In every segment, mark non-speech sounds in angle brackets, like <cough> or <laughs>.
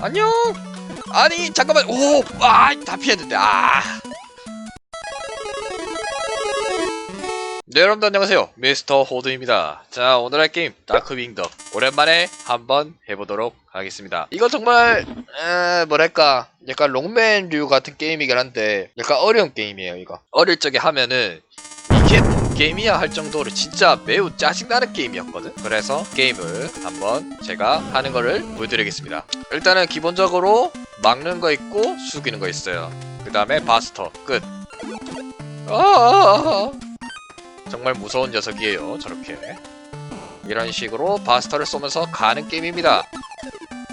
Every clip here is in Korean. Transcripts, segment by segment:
안녕 아니 잠깐만 오 아다 피했는데 아 네, 여러분들 안녕하세요. 미스터 호드입니다. 자, 오늘 할 게임 다크윙덕 오랜만에 한번 해보도록 하겠습니다. 이거 정말 에, 뭐랄까 약간 롱맨류 같은 게임이긴 한데 약간 어려운 게임이에요. 이거 어릴 적에 하면은 이 게임이야 할 정도로 진짜 매우 짜증나는 게임이었거든. 그래서 게임을 한번 제가 하는 거를 보여드리겠습니다. 일단은 기본적으로 막는 거 있고 숙이는 거 있어요. 그 다음에 바스터 끝. 아. 정말 무서운 녀석이에요. 저렇게 이런 식으로 바스터를 쏘면서 가는 게임입니다.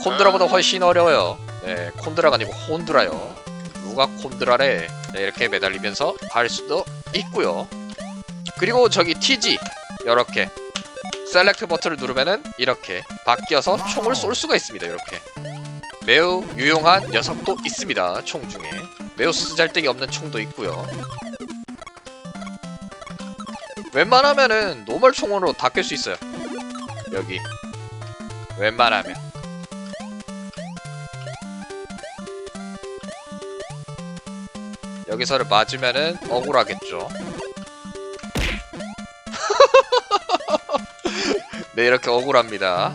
콘드라보다 훨씬 어려워요. 네, 콘드라가 아니고 혼드라요. 누가 콘드라래? 네, 이렇게 매달리면서 갈 수도 있고요. 그리고 저기 TG 이렇게 셀렉트 버튼을 누르면은 이렇게 바뀌어서 총을 쏠 수가 있습니다. 이렇게 매우 유용한 녀석도 있습니다. 총 중에 매우 쓰잘데기 없는 총도 있고요. 웬만하면은 노멀 총으로 다 깰 수 있어요. 여기 웬만하면 여기서를 맞으면은 억울하겠죠. 네 이렇게 억울합니다.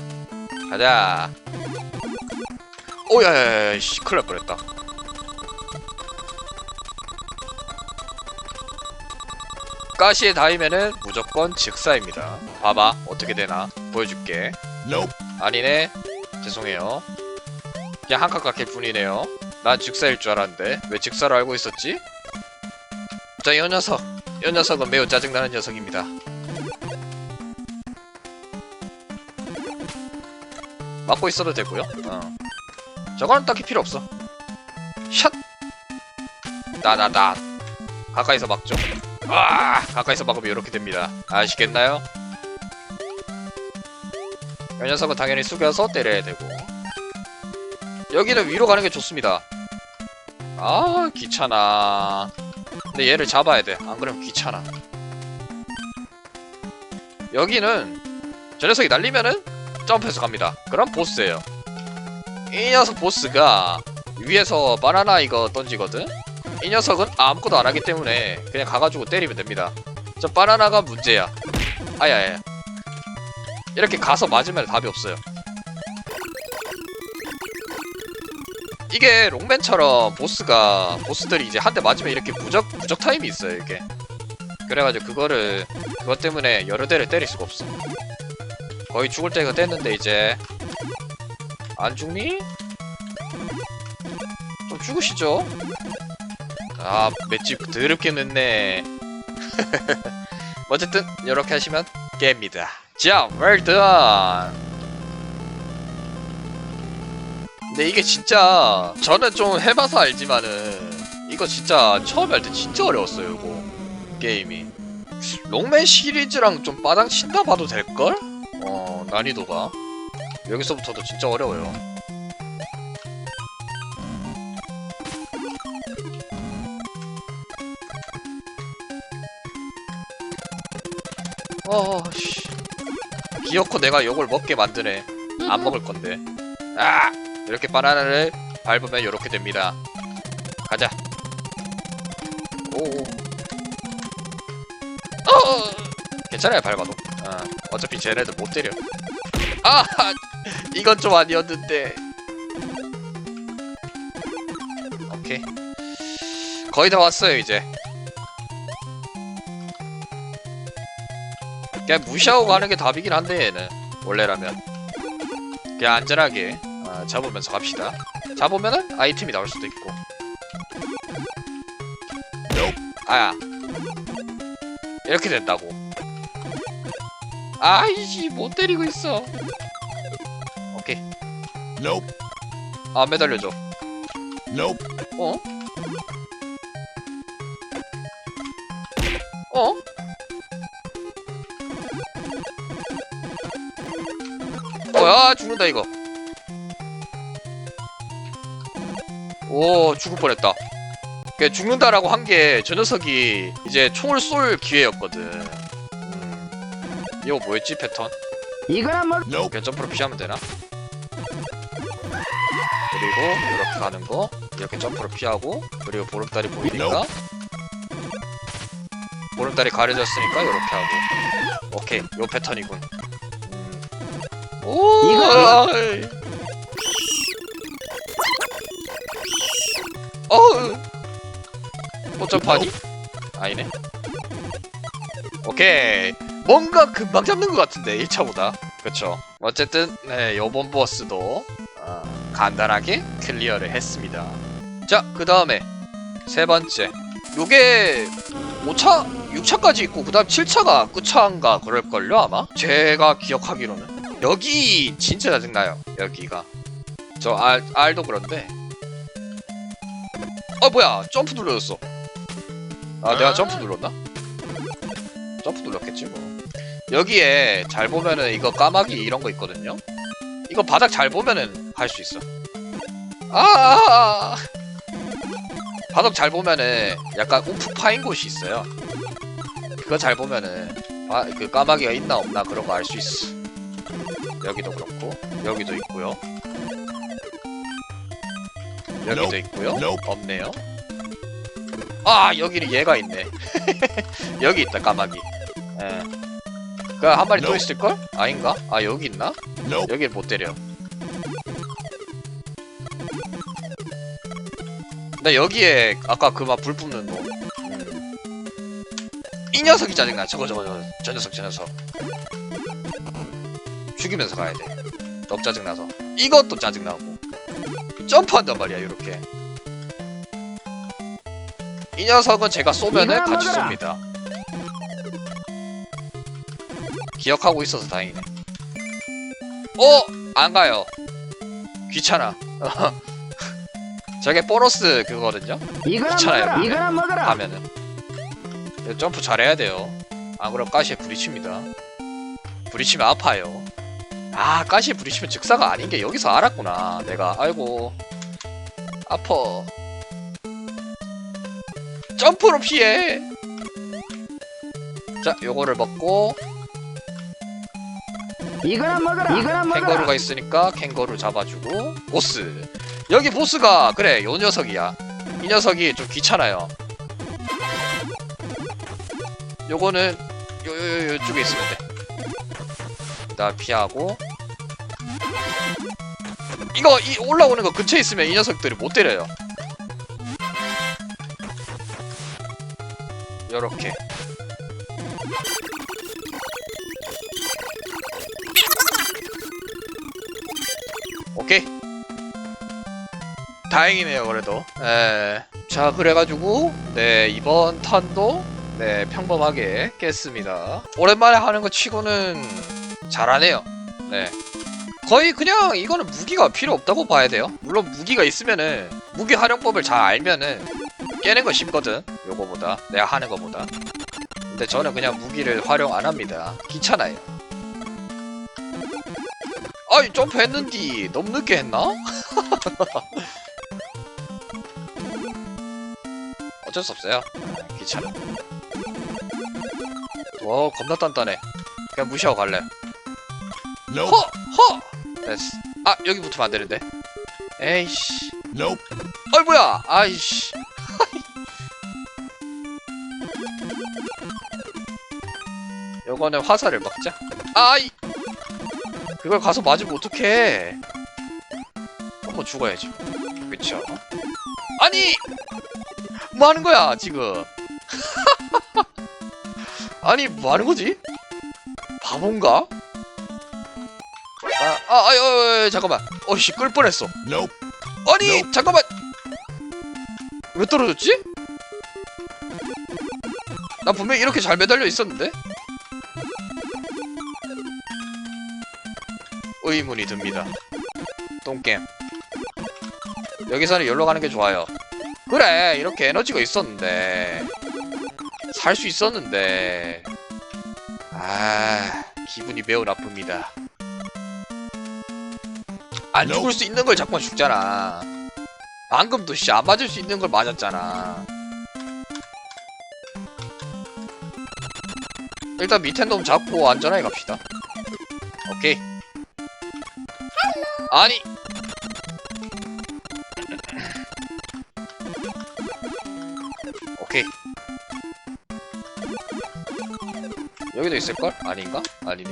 가자. 오야야야 씨 큰일 날 뻔했다. 가시에 닿으면은 무조건 직사입니다. 봐봐 어떻게 되나 보여줄게. 아니네 죄송해요. 그냥 한 칸 깎일 뿐이네요. 난 직사일 줄 알았는데 왜 직사로 알고 있었지? 자, 이 녀석. 이 녀석은 매우 짜증나는 녀석입니다. 막고 있어도 되고요. 어. 저거는 딱히 필요 없어. 샷! 나나나 가까이서 막죠. 아, 가까이서 막으면 이렇게 됩니다. 아시겠나요? 이 녀석은 당연히 숙여서 때려야 되고 여기는 위로 가는 게 좋습니다. 아, 귀찮아. 근데 얘를 잡아야 돼. 안 그러면 귀찮아. 여기는 저 녀석이 날리면은 점프해서 갑니다. 그럼 보스예요. 이 녀석 보스가 위에서 바나나 이거 던지거든? 이 녀석은 아무것도 안 하기 때문에 그냥 가가지고 때리면 됩니다. 저 바나나가 문제야. 아야야. 이렇게 가서 맞으면 답이 없어요. 이게 롱맨처럼 보스가 보스들이 이제 한 대 맞으면 이렇게 무적 무적 타임이 있어요 이게. 그래가지고 그거를 그것 때문에 여러 대를 때릴 수가 없어. 거의 죽을 때가 됐는데 이제 안 죽니? 좀 죽으시죠. 아 맷집 더럽게 늦네. <laughs> 어쨌든 이렇게 하시면 깹니다. 자, done. 근데 이게 진짜 저는 좀 해봐서 알지만은 이거 진짜 처음에 할 때 진짜 어려웠어요 이거 게임이 롱맨 시리즈랑 좀 빠당 친다 봐도 될걸? 어 난이도가? 여기서부터도 진짜 어려워요. 어씨. 기어코 내가 욕을 먹게 만드네. 안 먹을 건데. 아! 이렇게 바나나를 밟으면 이렇게 됩니다. 가자. 오. 어! 괜찮아요 밟아도. 어, 어차피 쟤네들 못 때려. 아 <laughs> 이건 좀 아니었는데. 오케이. 거의 다 왔어요 이제. 그냥 무시하고 가는 게 답이긴 한데 얘는. 원래라면. 그냥 안전하게 어, 잡으면서 갑시다. 잡으면은 아이템이 나올 수도 있고. 아야 이렇게 된다고 아이씨 못 때리고 있어 오케이 Nope. 안 매달려줘 Nope. 어? 어? 어야 죽는다 이거 오 죽을 뻔했다 그 죽는다라고 한 게 저 녀석이 이제 총을 쏠 기회였거든 음. 이거 뭐였지 패턴 뭐 Nope. 그냥 점프로 피하면 되나? 그리고 이렇게 가는 거 이렇게 점프를 피하고 그리고 보름달이 보이니까 보름달이 가려졌으니까 이렇게 하고 오케이 요 패턴이군 음. 오 이거- 아이. 어우 또 점프하니? 아니네 오케이 뭔가 금방 잡는 것 같은데 1차보다. 그쵸? 어쨌든 네 요번 보스도 어, 간단하게 클리어를 했습니다. 자 그 다음에 세 번째. 요게 5차 6차까지 있고 그 다음 7차가 끝차인가 그럴걸요 아마? 제가 기억하기로는. 여기 진짜 짜증나요 여기가. 저 알, 알도 그런데. 아 뭐야 점프 눌러졌어. 아 내가 점프 눌렀나? 점프 눌렀겠지 뭐 여기에 잘 보면은 이거 까마귀 이런 거 있거든요. 이거 바닥 잘 보면은 할 수 있어. 아, 바닥 잘 보면은 약간 움푹 파인 곳이 있어요. 그거 잘 보면은 아, 그 까마귀가 있나 없나 그런 거 알 수 있어. 여기도 그렇고 여기도 있고요. 여기도. 있고요. 없네요. 아 여기는 얘가 있네. <laughs> 여기 있다 까마귀. 예. 그한 마리 또. 있을걸? 아닌가? 아 여기 있나? 여길 못 때려 근데 여기에 아까 그 막 불 뿜는 놈 음. 이 녀석이 짜증나 저거 저거 저거 저 녀석 저 녀석 죽이면서 가야 돼 너무 짜증나서 이것도 짜증나고 점프한단 말이야 이렇게 이 녀석은 제가 쏘면은 같이. 쏩니다 기억하고 있어서 다행이네. 어! 안 가요. 귀찮아. <laughs> 저게 보너스 그거거든요? 이거나 귀찮아요, 먹어라. 그게. 이거나 먹어라. 가면은. 점프 잘해야 돼요. 안 그럼 가시에 부딪힙니다. 부딪히면 아파요. 아 가시에 부딪히면 즉사가 아닌 게 여기서 알았구나. 내가. 아이고. 아퍼. 점프로 피해. 자 요거를 먹고 이거나 먹어라. 이거나 먹어라. 캥거루가 있으니까 캥거루 잡아주고 보스. 여기 보스가 그래 요 녀석이야. 이 녀석이 좀 귀찮아요. 요거는 요, 요, 요, 요쪽에 있으면 돼. 일단 피하고. 이거 이 올라오는 거 근처에 있으면 이 녀석들이 못 때려요. 요렇게 다행이네요 그래도. 에. 자 그래가지고 네 이번 턴도 네 평범하게 깼습니다. 오랜만에 하는 거 치고는 잘하네요. 네. 거의 그냥 이거는 무기가 필요 없다고 봐야 돼요. 물론 무기가 있으면은 무기 활용법을 잘 알면은 깨는 거 쉽거든 요거보다 내가 하는 거보다. 근데 저는 그냥 무기를 활용 안 합니다. 귀찮아요. 아이 점프했는디 너무 늦게 했나? <laughs> 어쩔 수 없어요. 아, 귀찮아. 와 겁나 단단해. 그냥 무시하고 갈래. 허! 허! 됐어. 아 여기 붙으면 안 되는데. 에이씨. Nope. 어이 뭐야! 아이씨. 요거는 화살을 먹자. 아이! 그걸 가서 맞으면 어떡해. 한번 죽어야지. 그쵸? 아니 뭐 하는 거야 지금 <laughs> 아니 뭐 하는 거지 바본가 아, 아, 아유, 아유, 아유, 잠깐만. 어이씨, 끌 뻔했어. Nope. 아니, Nope. 잠깐만. 왜 떨어졌지? 나 분명히 이렇게 잘 매달려 있었는데? 의문이 듭니다. 똥겜. 여기서는 여기로 가는 게 좋아요. 그래, 이렇게 에너지가 있었는데. 살 수 있었는데. 아, 기분이 매우 나쁩니다. 안. 죽을 수 있는 걸 자꾸만 죽잖아. 방금도 씨안 맞을 수 있는 걸 맞았잖아. 일단 밑에 놈 잡고 안전하게 갑시다. 오케이. 아니 여기도 있을걸? 아닌가? 아니네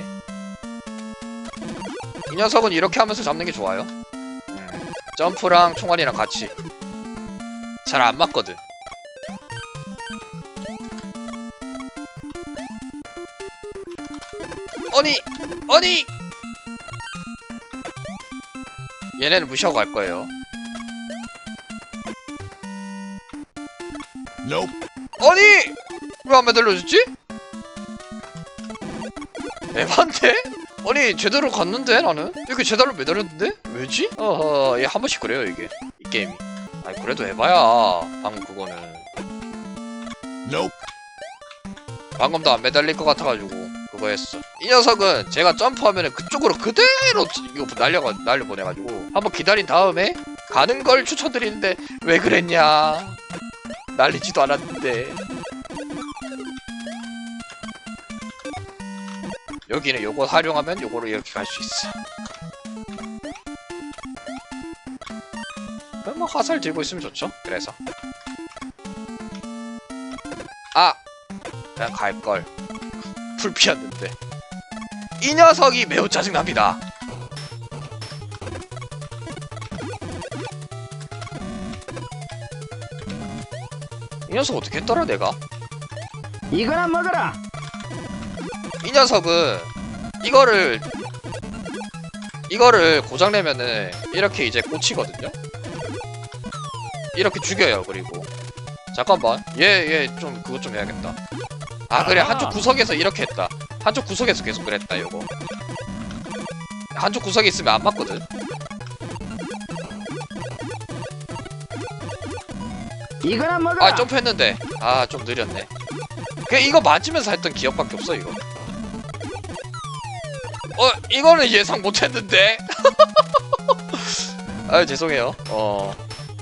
이 녀석은 이렇게 하면서 잡는 게 좋아요 음, 점프랑 총알이랑 같이 잘 안 맞거든 아니 아니 얘네는 무시하고 갈 거예요 Nope. 아니 왜 안 매달려줬지? 에반데? 아니 제대로 갔는데 나는? 이렇게 제대로 매달렸는데? 왜지? 어허 얘한 번씩 그래요 이게. 이 게임이. 아니 그래도 해봐야 방금 그거는. Nope. 방금도 안 매달릴 것 같아가지고 그거 했어. 이 녀석은 제가 점프하면은 그쪽으로 그대로 이거 날려가 날려 보내가지고 한번 기다린 다음에 가는 걸 추천드리는데 왜 그랬냐? 날리지도 않았는데 여기는 요거 활용하면 요거로 이렇게 갈 수 있어. 뭐 화살 들고 있으면 좋죠. 그래서. 아! 그냥 갈걸. 불피했는데. 이 녀석이 매우 짜증납니다. 이 녀석 어떻게 했더라 내가? 이거나 먹어라. 이 녀석은 이거를 이거를 고장내면은 이렇게 이제 꽂히거든요? 이렇게 죽여요 그리고. 잠깐만. 얘 얘 좀 그것 좀 해야겠다. 아 그래. 한쪽 구석에서 이렇게 했다. 한쪽 구석에서 계속 그랬다 요거. 한쪽 구석에 있으면 안 맞거든. 이거나 먹어라. 아 점프했는데. 아 좀 느렸네. 그 이거 맞으면서 했던 기억밖에 없어 이거 어 이거는 예상 못했는데. <laughs> 아 죄송해요. 어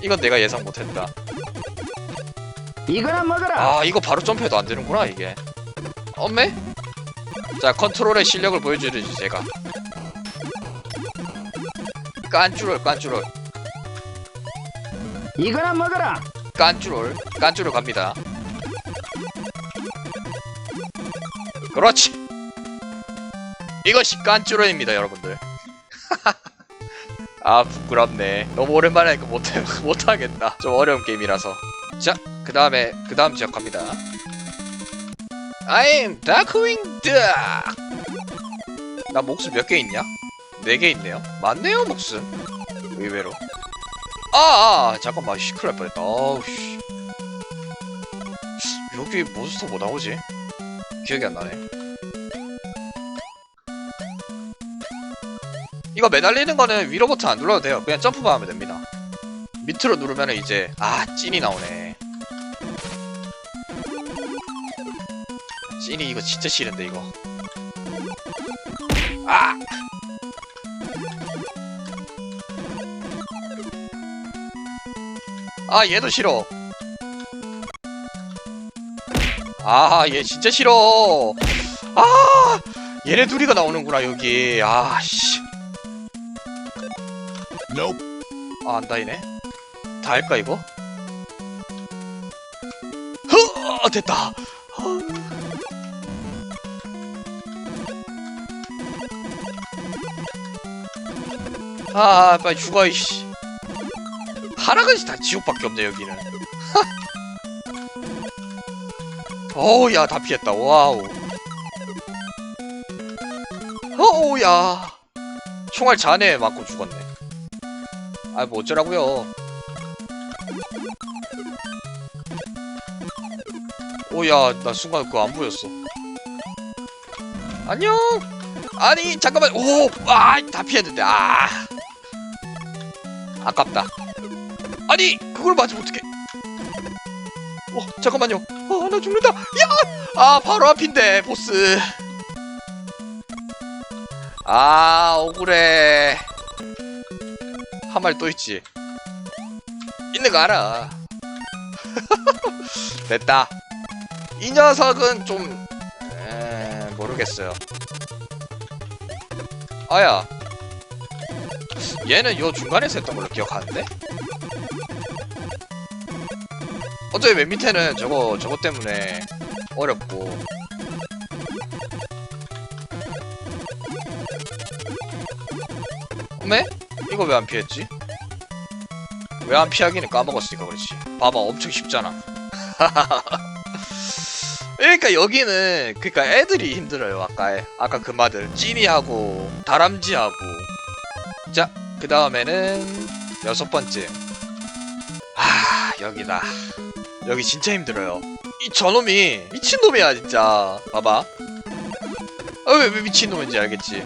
이건 내가 예상 못했다. 이거나 먹어라. 아 이거 바로 점프해도 안 되는구나 이게. 엄매 자 컨트롤의 실력을 보여주려지 제가. 깐쭈롤 깐쭈롤. 이거나 먹어라. 깐쭈롤 깐쭈롤 갑니다. 그렇지 이것이 깐쭈롤입니다 여러분들. <laughs> 아 부끄럽네. 너무 오랜만에 하니까 못해, 못하겠다. 좀 어려운 게임이라서. 자그 다음에 그 다음 지역 갑니다. I'm Duck! 나 목숨 몇 개 있냐? 네 개 있네요. 많네요 목숨. 의외로. 아, 아 잠깐만. 시 큰일 날 뻔했다. 아우 씨. 여기 몬스터 뭐 나오지? 기억이 안 나네 이거 매달리는 거는 위로 버튼 안 눌러도 돼요. 그냥 점프만 하면 됩니다. 밑으로 누르면 이제 아 찐이 나오네. 찐이 이거 진짜 싫은데 이거. 아! 아 얘도 싫어. 아 얘 진짜 싫어. 아 얘네 둘이가 나오는구나 여기. 아 씨 Nope. 아, 안 닿이네. 다 할까, 이거? 허! 됐다! 허. 아, 빨리 죽어, 이씨. 하나같이 다 지옥밖에 없네, 여기는. 어우, 야, 다 피했다, 와우. 어우, 야. 총알 잔에 맞고 죽었네. 아, 뭐 어쩌라고요. 오야, 나 순간 그거 안 보였어. 안녕. 아니, 잠깐만. 오, 아, 다 피했는데. 아, 아깝다. 아니, 그걸 맞으면 어떡해? 어, 잠깐만요. 어, 나 죽는다. 야, 아, 바로 앞인데 보스. 아, 억울해. 한 마리 또 있지. 있는 거 알아. <laughs> 됐다. 이 녀석은 좀 에... 모르겠어요. 아야. 얘는 요 중간에서 했던 걸로 기억하는데? 어차피 맨 밑에는 저거 저거 때문에 어렵고 이거 왜 안 피했지? 왜 안 피하기는 까먹었으니까 그렇지. 봐봐, 엄청 쉽잖아. <laughs> 그러니까 여기는 그러니까 애들이 힘들어요. 아까 아까 그 말들 찐이하고 다람쥐하고 자그 다음에는 여섯 번째. 아 여기다. 여기 진짜 힘들어요. 이 저놈이 미친놈이야 진짜. 봐봐. 아, 왜, 왜 미친놈인지 알겠지.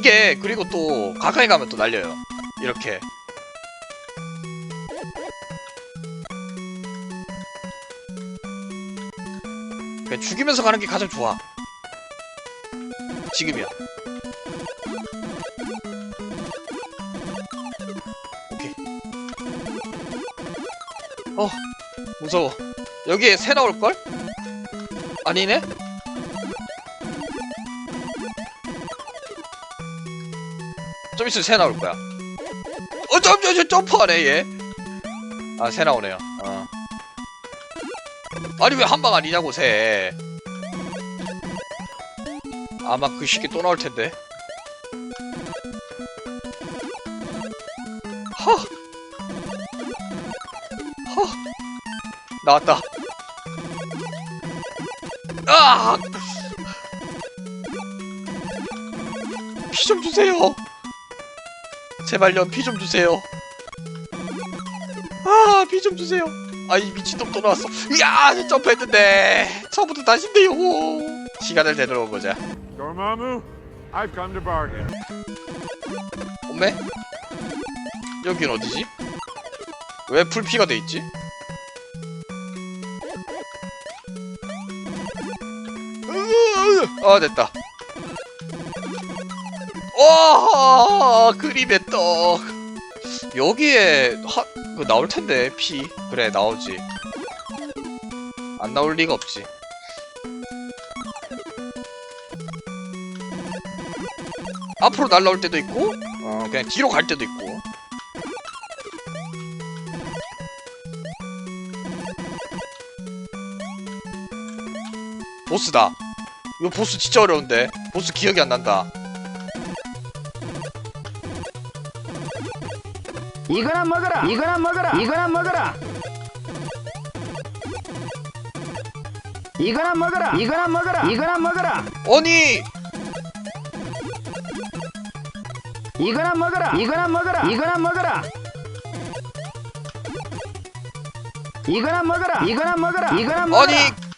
이게 그리고 또 가까이 가면 또 날려요. 이렇게. 죽이면서 가는 게 가장 좋아. 지금이야. 오케이. 어, 무서워. 여기에 새 나올걸? 아니네? 좀 있으면 새 나올 거야. 어, 점, 점, 점, 점프하네, 얘. 아, 새 나오네요. 어. 아니, 왜 한 방 아니냐고, 새. 아마 그 시기 또 나올 텐데. 허! 허! 나왔다. 아! 피 좀 주세요. 제발요, 피좀 주세요. 아, 피 좀 주세요. 아, 이 미친놈 또 나왔어. 이야, 점프했는데. 처음부터 다신데요. 시간을 되돌아 보자. Dormammu, I've come to bargain. 엄매? 여긴 어디지? 왜 풀피가 돼 있지? 아 됐다. 와 그림의 떡. 여기에 하, 그 나올 텐데 피 그래 나오지. 안 나올 리가 없지. 앞으로 날라올 때도 있고 어, 그냥 뒤로 갈 때도 있고. 보스다. 이거 보스 진짜 어려운데. 보스 기억이 안 난다. 이거나 먹어라 이거나 먹어라 이거나 먹어라 이거나 먹어라 이거나 먹어라 이거나 먹어라 아니 이거나 먹어라 이거나 먹어라 이거나 먹어라 이거나 먹어라 이거나 먹어라 이거나 먹어라 아니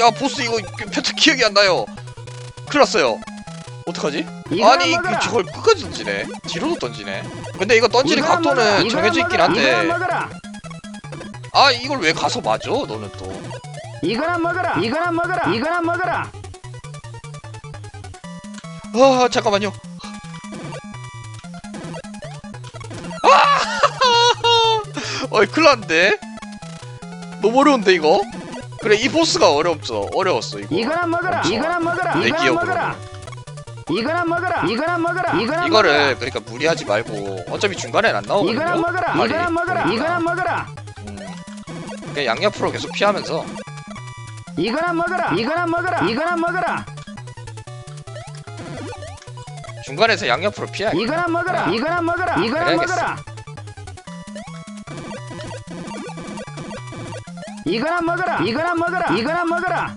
야 보스 이거 표 기억이 안 나요. 큰일 났어요. 어떡하지? 아니. 그 저걸 끝까지 던지네. 뒤로도 던지네. 근데 이거 던지는. 각도는 정해져 있긴. 한데 아 이걸 왜 가서 맞아? 너는 또. 이거나 먹어라 이거나 먹어라 이거나 먹어라 아 잠깐만요. 아! <laughs> 어이 큰일 났는데? 너무 어려운데 이거? 그래 이 보스가 어렵죠 어려웠어 이거 이거나 먹어라 엄청. 이거나 먹어라 내 이거나 기억으로는. 먹어라 이거나 먹어라 이거나 먹어라 이거나 이거를 먹어라 그러니까 무리하지 말고 어차피 중간엔 안 나오거든요 이거나 먹어라 말이. 이거나 먹어라 그러니까. 이거나 먹어라 음. 그냥 양옆으로 계속 피하면서 이거나 먹어라 이거나 먹어라 이거나 먹어라 중간에서 양옆으로 피해 이거나 먹어라 이거나 먹어라 이거나 그래야겠어. 먹어라 이거나 먹어라 이거나 먹어라 이거나 먹어라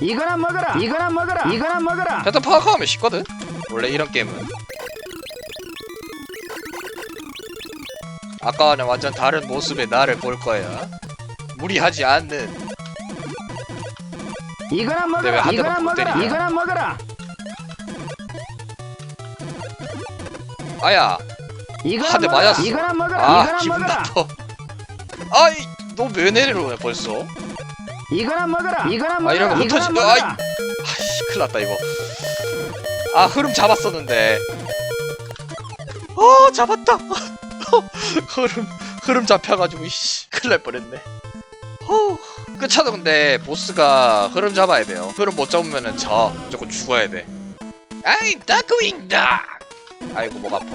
이거나 먹어라. 이거나 먹어라. 이거나 먹어라. 패턴 파악하면 쉽거든. 원래 이런 게임은. 아까와는 완전 다른 모습의 나를 볼 거야. 무리하지 않는. 이거나 왜 먹어라. 이거나 못 먹어라? 이거나 먹어라. 아야. 이거나 한대 먹어라. 맞았어. 이거나 먹어라. 아 이거나 기분 먹어라. 나빠. 아이 너 왜 내려오냐 벌써 이거나 먹어라. 이거나 아 먹어라. 이러면 이거나 흩어지 먹어라. 아이 아이씨 큰일 났다 이거. 아 흐름 잡았었는데. 어 잡았다. <laughs> 흐름 흐름 잡혀가지고 이씨 큰일 날 뻔했네. 어 끝차도 근데 보스가 흐름 잡아야 돼요. 흐름 못 잡으면은 져 무조건 죽어야 돼. 아이 다크윙 다! 아이고 목 아파.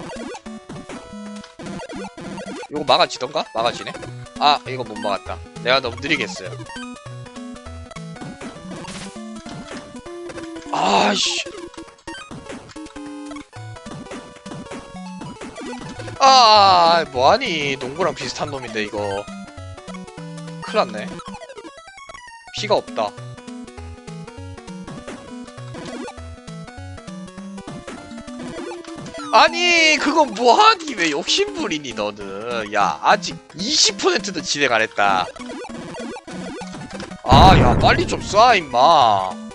이거 막아지던가? 막아지네? 아 이거 못 막았다. 내가 너무 느리게 했어요 아씨. 아 뭐하니? 농구랑 비슷한 놈인데 이거. 큰일 났네. 피가 없다. 아니 그건 뭐하니? 왜 욕심부리니 너는? 야 아직 20%도 진행 안 했다. 아 야 빨리 좀 쏴 임마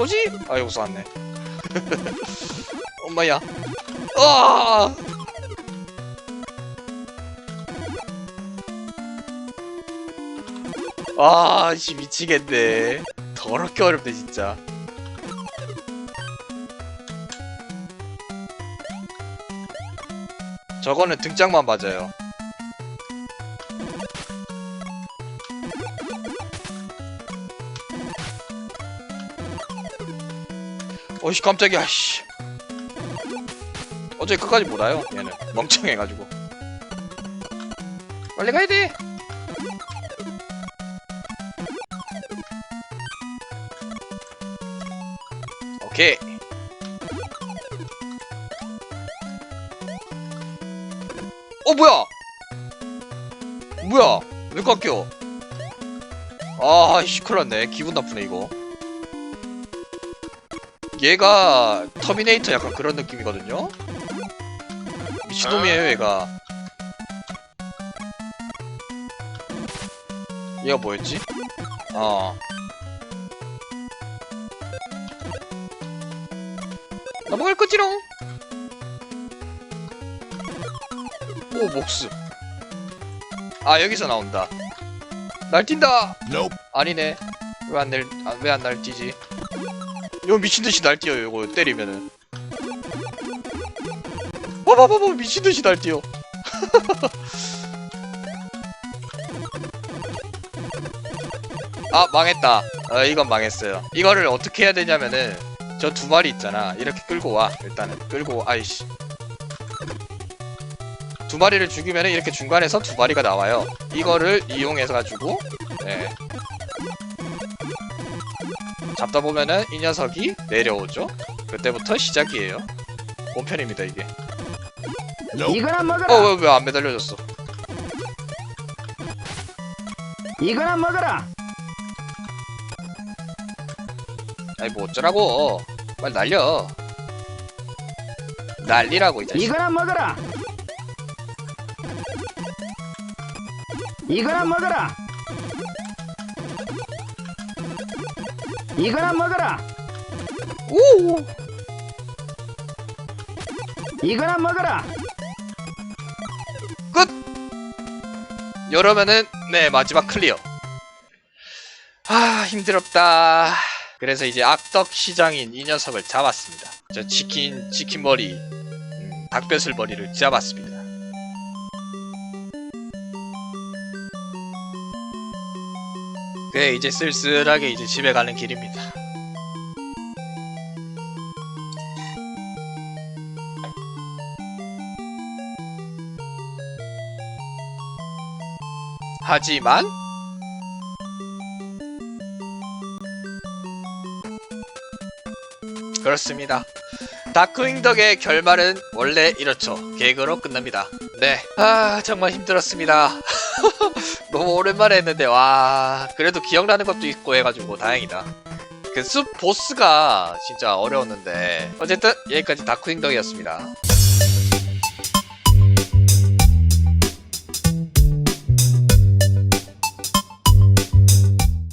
쏘지? 아이고 쐈네 엄마야 아 아, 씨, 미치겠네. 더럽게 어렵네, 진짜. 저거는 등짝만 맞아요. 어이씨, 깜짝이야, 씨. 어제 끝까지 못 와요, 얘는. 멍청해가지고. 빨리 가야 돼! 오케이. 어 뭐야? 뭐야? 왜 깎여? 아씨 큰일났네 기분 나쁘네 이거 얘가 터미네이터 약간 그런 느낌이거든요? 미친놈이에요 얘가 얘가 뭐였지? 어 넘어갈 거지롱. 오 목숨. 아 여기서 나온다. 날뛴다. 아니네. 왜 안 날, 아, 왜안 날뛰지? 이거 미친 듯이 날뛰어요. 이거 때리면은. 봐봐봐봐 미친 듯이 날뛰어. <laughs> 아 망했다. 아 이건 망했어요. 이거를 어떻게 해야 되냐면은 저 두 마리 있잖아. 이렇게 끌고 와. 일단은 끌고 아이씨. 두 마리를 죽이면 이렇게 중간에서 두 마리가 나와요. 이거를 이용해서 가지고 예. 잡다 보면은 이 녀석이 내려오죠. 그때부터 시작이에요. 본편입니다 이게. 이거나 먹어라 어 왜 왜 안 매달려졌어? 이거나 먹어라 아니 뭐 어쩌라고? 빨리 날려. 난리라고 이 자식. 이거나 먹어라 이거나 먹어라 이거나 먹어라. 오. 이거나 먹어라. 이러면은 네 마지막 클리어. 아 힘들었다. 그래서 이제 악덕 시장인 이 녀석을 잡았습니다. 저 치킨 치킨 머리 음, 닭뼈슬 머리를 잡았습니다 네 이제 쓸쓸하게 이제 집에 가는 길입니다 하지만 그렇습니다. 다크윙 덕의 결말은 원래 이렇죠. 개그로 끝납니다. 네. 아, 정말 힘들었습니다. <laughs> 너무 오랜만에 했는데, 와. 그래도 기억나는 것도 있고 해가지고 다행이다. 그 숲 보스가 진짜 어려웠는데. 어쨌든 여기까지 다크윙 덕이었습니다.